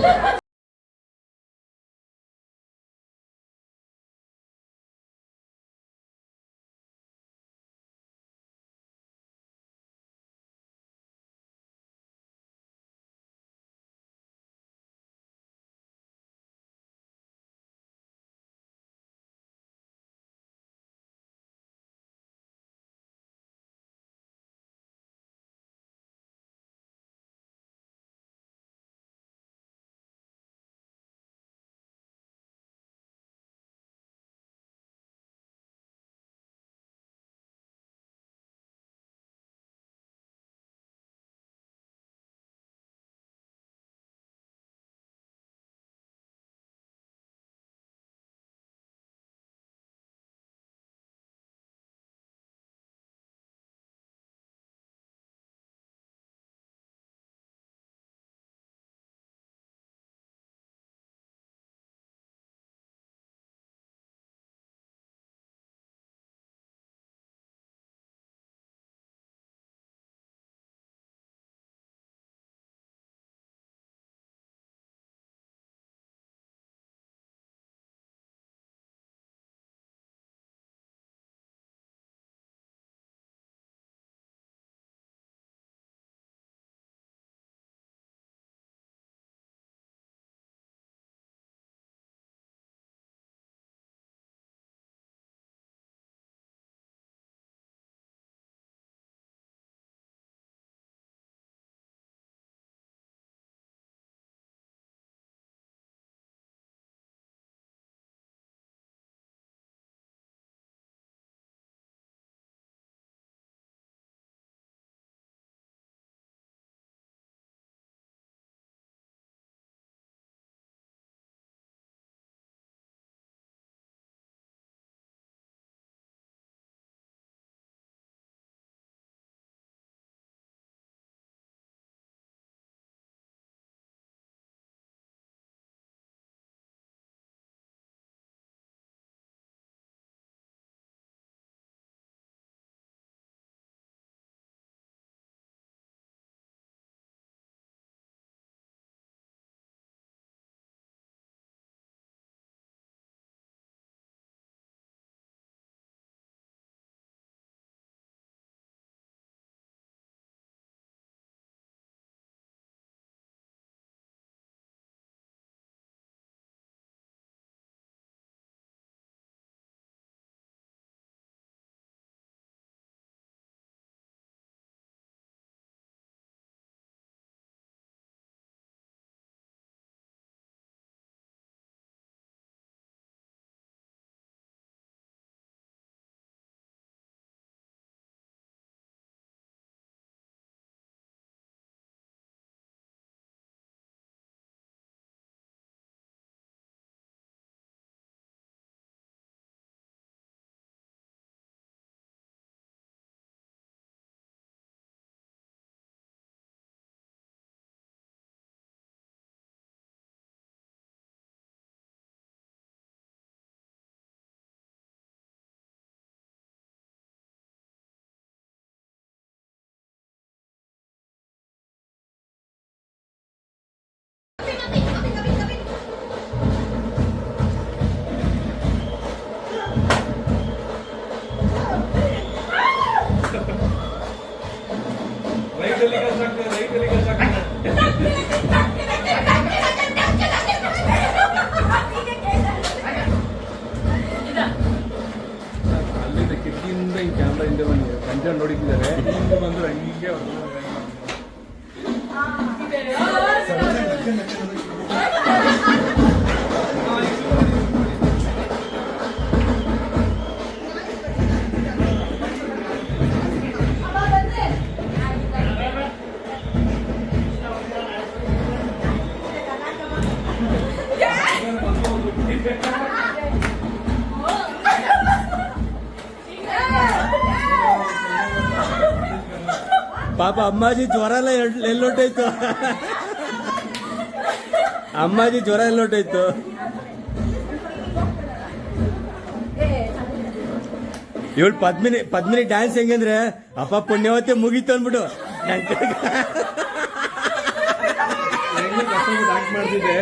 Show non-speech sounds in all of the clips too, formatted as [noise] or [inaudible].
Yeah. [laughs] ಪಾಪ ಅಮ್ಮಾಜಿ ಜ್ವರ ಎಲ್ಲ ಎಲ್- ಎಲ್ಲೊಟ್ಟೋಯ್ತು. ಅಮ್ಮಾಜಿ ಜ್ವರ ಎಲ್ಲೊಟ್ಟೋಯ್ತು. ಇವಳು ಪದ್ಮಿನಿ ಪದ್ಮಿನಿ ಡ್ಯಾನ್ಸ್ ಹೆಂಗಂದ್ರೆ ಅಪ್ಪ ಪುಣ್ಯವತ್ತೆ ಮುಗೀತು ಅಂದ್ಬಿಟ್ಟು. ಮಾಡ್ತಿದ್ದೆ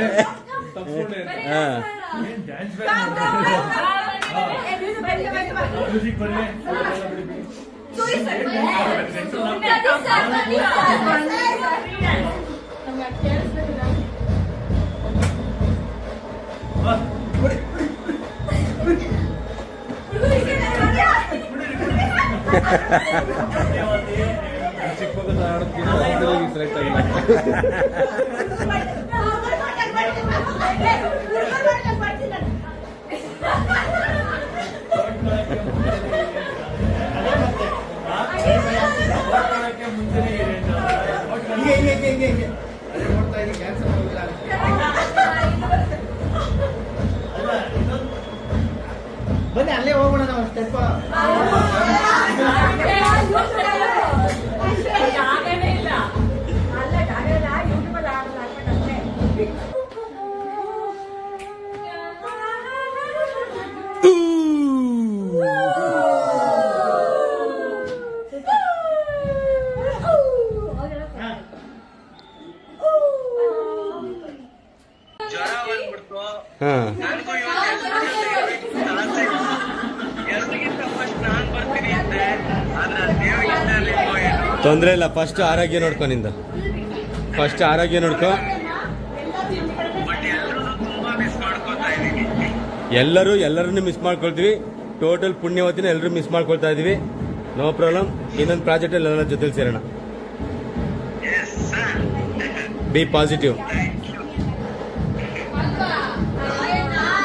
ತಪ್ಪಿಕೊಂಡೆ ಹಾ ಡ್ಯಾನ್ಸ್ ಮ್ಯೂಸಿಕ್ ಬರ್ಲಿ ಚಿಕ್ಕ ಮಗನ ಆಡೋದಕ್ಕೆ ಸೆಲೆಕ್ಟ್ ಆಗಿಲ್ಲ ತೊಂದ್ರೆ ಇಲ್ಲ ಫಸ್ಟ್ ಆರೋಗ್ಯ ನೋಡ್ಕೊ ನಿಂದು. ಫಸ್ಟ್ ಆರೋಗ್ಯ ನೋಡ್ಕೊ. ಎಲ್ಲರೂ ಎಲ್ಲರನ್ನು ಮಿಸ್ ಮಾಡ್ಕೊಳ್ತೀವಿ. ಟೋಟಲ್ ಪುಣ್ಯವತಿನ ಎಲ್ಲರೂ ಮಿಸ್ ಮಾಡ್ಕೊಳ್ತಾ ಇದೀವಿ. ನೋ ಪ್ರಾಬ್ಲಮ್ ಇನ್ನೊಂದು ಪ್ರಾಜೆಕ್ಟ್ ಅಲ್ಲಿ ಎಲ್ಲರ ಜೊತೆ ಸೇರೋಣ. B positive